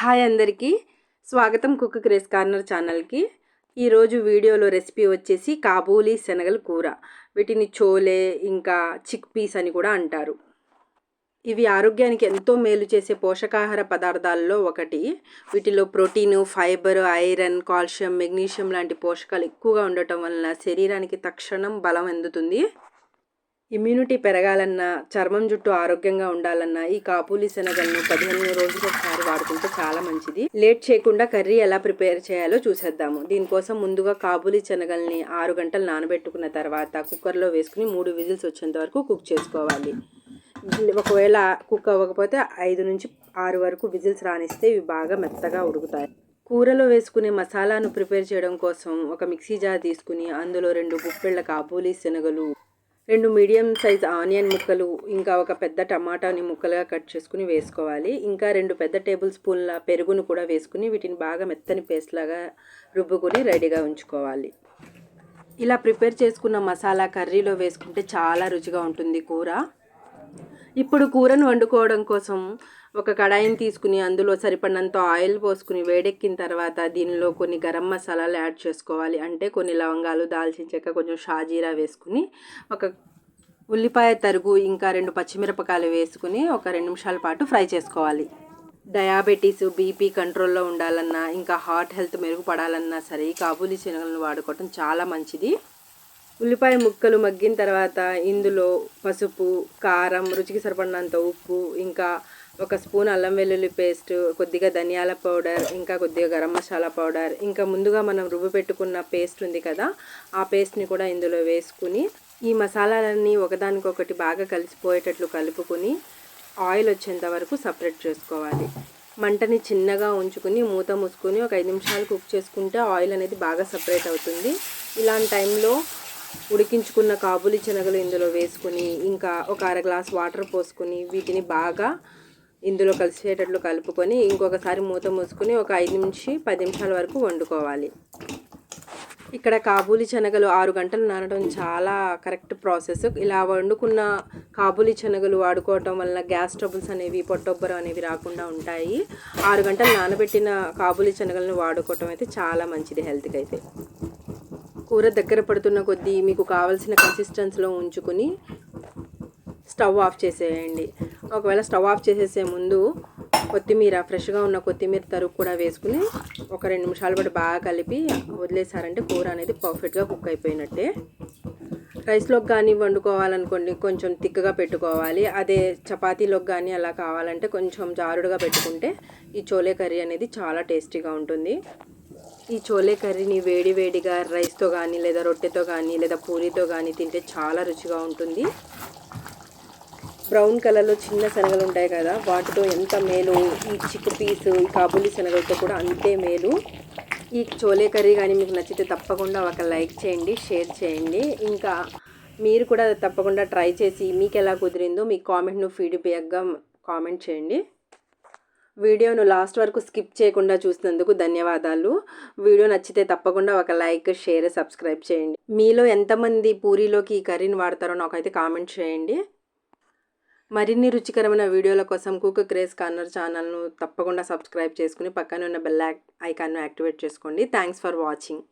Hi అందరికీ. స్వాగతం cook craze corner ఛానల్కి. ఈరోజు వీడియోలో రెసిపీ వచ్చేసి కాబూలీ శనగల కూర. వీటిని చోలే ఇంకా చిక్ పీస్ అని కూడా అంటారు. ఇవి ఆరోగ్యానికి ఎంతో మేలు చేసే పోషకాహార పదార్థాల్లో ఒకటి. వీటిలో protein fibre iron calcium magnesium లాంటి పోషకాలు ఎక్కువగా ఉండటం వలన శరీరానికి తక్షణం బలం అందుతుంది. ఇమ్యూనిటీ పెరగాలన్నా చర్మం జుట్టు ఆరోగ్యంగా ఉండాలన్నా ఈ కాపూలి శనగలను పదిహేను రోజులు ఒకసారి వాడుకుంటే చాలా మంచిది. లేట్ చేయకుండా కర్రీ ఎలా ప్రిపేర్ చేయాలో చూసేద్దాము. దీనికోసం ముందుగా కాబూలి శనగల్ని ఆరు గంటలు నానబెట్టుకున్న తర్వాత కుక్కర్లో వేసుకుని మూడు విజిల్స్ వచ్చేంత వరకు కుక్ చేసుకోవాలి. ఒకవేళ కుక్ అవ్వకపోతే ఐదు నుంచి ఆరు వరకు విజిల్స్ రానిస్తే ఇవి బాగా మెత్తగా ఉడుకుతాయి. కూరలో వేసుకునే మసాలాను ప్రిపేర్ చేయడం కోసం ఒక మిక్సీ జార్ తీసుకుని అందులో రెండు గుప్పెళ్ళ కాబూలీ శనగలు రెండు మీడియం సైజ్ ఆనియన్ ముక్కలు ఇంకా ఒక పెద్ద టమాటాని ముక్కలుగా కట్ చేసుకుని వేసుకోవాలి. ఇంకా రెండు పెద్ద టేబుల్ స్పూన్ల పెరుగును కూడా వేసుకుని వీటిని బాగా మెత్తని పేస్ట్ లాగా రుబ్బుకొని రెడీగా ఉంచుకోవాలి. ఇలా ప్రిపేర్ చేసుకున్న మసాలా కర్రీలో వేసుకుంటే చాలా రుచిగా ఉంటుంది కూర. ఇప్పుడు కూరను వండుకోవడం కోసం ఒక కడాయిని తీసుకుని అందులో సరిపడినంత ఆయిల్ పోసుకుని వేడెక్కిన తర్వాత దీనిలో కొన్ని గరం మసాలాలు యాడ్ చేసుకోవాలి. అంటే కొన్ని లవంగాలు దాల్చిన చెక్క కొంచెం షాజీరా వేసుకుని ఒక ఉల్లిపాయ తరుగు ఇంకా రెండు పచ్చిమిరపకాయలు వేసుకుని ఒక రెండు నిమిషాల పాటు ఫ్రై చేసుకోవాలి. డయాబెటీస్ బీపీ కంట్రోల్లో ఉండాలన్నా ఇంకా హార్ట్ హెల్త్ మెరుగుపడాలన్నా సరే కాబూలి కాబూలీ శనగలను వాడుకోవటం చాలా మంచిది. ఉల్లిపాయ ముక్కలు మగ్గిన తర్వాత ఇందులో పసుపు కారం రుచికి సరిపడినంత ఉప్పు ఇంకా ఒక స్పూన్ అల్లం వెల్లుల్లి పేస్ట్ కొద్దిగా ధనియాల పౌడర్ ఇంకా కొద్దిగా గరం మసాలా పౌడర్ ఇంకా ముందుగా మనం రుబ్బు పెట్టుకున్న పేస్ట్ ఉంది కదా ఆ పేస్ట్ని కూడా ఇందులో వేసుకుని ఈ మసాలాలన్నీ ఒకదానికొకటి బాగా కలిసిపోయేటట్లు కలుపుకొని ఆయిల్ వచ్చేంత వరకు సపరేట్ చేసుకోవాలి. మంటని చిన్నగా ఉంచుకుని మూత మూసుకొని ఒక ఐదు నిమిషాలు కుక్ చేసుకుంటే ఆయిల్ అనేది బాగా సపరేట్ అవుతుంది. ఇలాంటి టైంలో ఉడికించుకున్న కాబూలి శనగలు ఇందులో వేసుకుని ఇంకా ఒక అర గ్లాస్ వాటర్ పోసుకొని వీటిని బాగా ఇందులో కలిసేటట్లు కలుపుకొని ఇంకొకసారి మూత మూసుకొని ఒక ఐదు నుంచి పది నిమిషాల వరకు వండుకోవాలి. ఇక్కడ కాబూలి శనగలు ఆరు గంటలు నానడం చాలా కరెక్ట్ ప్రాసెస్. ఇలా వండుకున్న కాబూలి శనగలు వాడుకోవటం వల్ల గ్యాస్ ట్రబుల్స్ అనేవి పొట్టొబ్బరం అనేవి రాకుండా ఉంటాయి. ఆరు గంటలు నానబెట్టిన కాబూలి శనగలను వాడుకోవటం అయితే చాలా మంచిది హెల్త్కి అయితే. కూర దగ్గర పడుతున్న కొద్దీ మీకు కావాల్సిన కన్సిస్టెన్స్లో ఉంచుకుని స్టవ్ ఆఫ్ చేసేయండి. ఒకవేళ స్టవ్ ఆఫ్ చేసేసే ముందు కొత్తిమీర ఫ్రెష్గా ఉన్న కొత్తిమీర తరుగు కూడా వేసుకుని ఒక రెండు నిమిషాలు పాటు బాగా కలిపి వదిలేసారంటే కూర అనేది పర్ఫెక్ట్గా కుక్ అయిపోయినట్టే. రైస్లోకి కానీ వండుకోవాలనుకోండి కొంచెం తిక్కగా పెట్టుకోవాలి. అదే చపాతీలోకి కానీ అలా కావాలంటే కొంచెం జారుడుగా పెట్టుకుంటే ఈ చోలే కర్రీ అనేది చాలా టేస్టీగా ఉంటుంది. ఈ చోలే కర్రీని వేడి వేడిగా రైస్తో కానీ లేదా రొట్టెతో కానీ లేదా పూరితో కానీ తింటే చాలా రుచిగా ఉంటుంది. బ్రౌన్ కలర్లో చిన్న శనగలు ఉంటాయి కదా వాటితో ఎంత మేలు? ఈ చిక్ పీస్ ఈ కాబూలీ శనగలతో కూడా అంతే మేలు. ఈ చోలే కర్రీ కానీ మీకు నచ్చితే తప్పకుండా ఒక లైక్ చేయండి షేర్ చేయండి. ఇంకా మీరు కూడా తప్పకుండా ట్రై చేసి మీకు ఎలా కుదిరిందో మీ కామెంట్ను ఫీడ్బ్యాక్గా కామెంట్ చేయండి. వీడియోను లాస్ట్ వరకు స్కిప్ చేయకుండా చూసినందుకు ధన్యవాదాలు. వీడియో నచ్చితే తప్పకుండా ఒక లైక్ షేర్ సబ్స్క్రైబ్ చేయండి. మీలో ఎంతమంది పూరీలోకి ఈ కర్రీని వాడతారో నాకైతే కామెంట్ చేయండి. మరిన్ని రుచికరమైన వీడియోల కోసం కుక్ క్రేజ్ కార్నర్ ఛానల్ను తప్పకుండా సబ్స్క్రైబ్ చేసుకుని పక్కన ఉన్న బెల్ ఐకాన్ను యాక్టివేట్ చేసుకోండి. Thanks for watching.